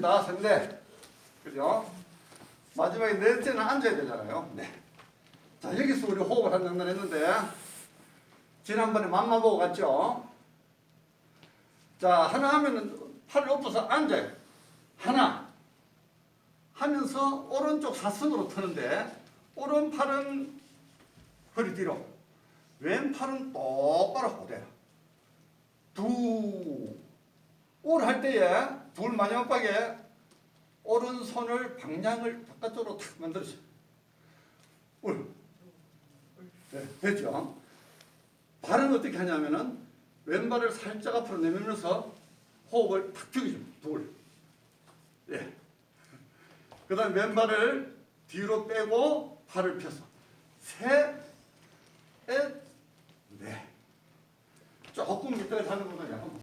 선대입니다. 선대. 그죠? 마지막에 넷째는 앉아야 되잖아요. 네. 자, 여기서 우리 호흡을 한 장단 했는데, 지난번에 맘마 보고 갔죠? 자, 하나 하면은 팔을 엎어서 앉아요. 하나. 하면서 오른쪽 사선으로 트는데, 오른팔은 허리 뒤로, 왼팔은 똑바로 고대요. 두. 올할 때에 둘 마지막 박에 오른손을 방향을 바깥쪽으로 탁 만들어줘. 울. 네, 됐죠? 발은 어떻게 하냐면은 왼발을 살짝 앞으로 내밀면서 호흡을 탁 죽이죠. 둘. 예. 그 다음 왼발을 뒤로 빼고 팔을 펴서 셋, 넷, 넷. 조금 밑에 가는 거는